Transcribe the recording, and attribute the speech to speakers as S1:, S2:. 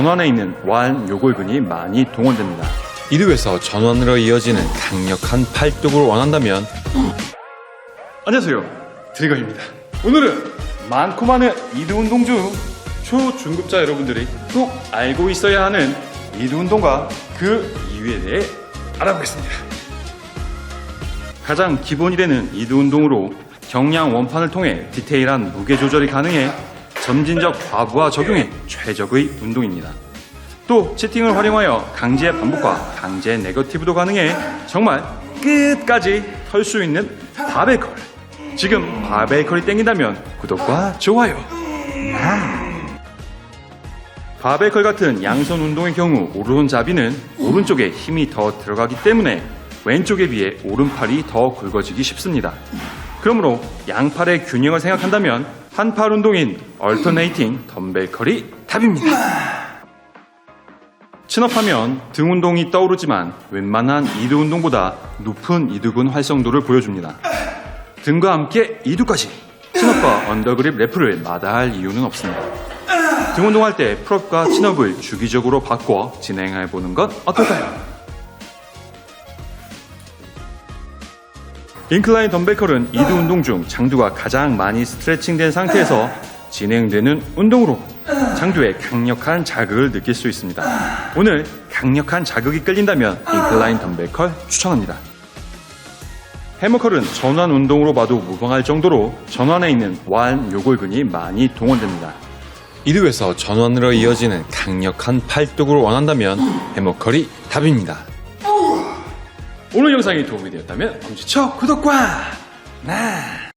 S1: 전환에 있는 완 요골근이 많이 동원됩니다. 이륙에서 전환으로 이어지는 강력한 팔뚝을 원한다면? 안녕하세요. 드리거입니다. 오늘은 많고 많은 이두 운동 중 초중급자 여러분들이 꼭 알고 있어야 하는 이두 운동과 그 이유에 대해 알아보겠습니다. 가장 기본이 되는 이두 운동으로 경량 원판을 통해 디테일한 무게 조절이 가능해 점진적 과부하 적용에 최적의 운동입니다. 또 치팅을 활용하여 강제 반복과 강제 네거티브도 가능해 정말 끝까지 털 수 있는 바벨컬. 지금 바벨컬이 땡긴다면 구독과 좋아요. 바벨컬 같은 양손 운동의 경우 오른잡이는 오른쪽에 힘이 더 들어가기 때문에 왼쪽에 비해 오른팔이 더 굵어지기 쉽습니다. 그러므로 양팔의 균형을 생각한다면 한팔 운동인 얼터네이팅 덤벨컬이 답입니다. 친업하면 등 운동이 떠오르지만 웬만한 이두 운동보다 높은 이두근 활성도를 보여줍니다. 등과 함께 이두까지 친업과 언더그립 래프를 마다할 이유는 없습니다. 등 운동할 때 풀업과 친업을 주기적으로 바꿔 진행해 보는 건 어떨까요? 인클라인 덤벨컬은 이두 운동 중 장두가 가장 많이 스트레칭된 상태에서 진행되는 운동으로 장두에 강력한 자극을 느낄 수 있습니다. 오늘 강력한 자극이 끌린다면 인클라인 덤벨컬 추천합니다. 해머컬은 전완 운동으로 봐도 무방할 정도로 전완에 있는 완 요골근이 많이 동원됩니다. 이륙에서 전완으로 이어지는 강력한 팔뚝을 원한다면 해머컬이 답입니다. 오늘 영상이 도움이 되었다면 엄지척 구독과 나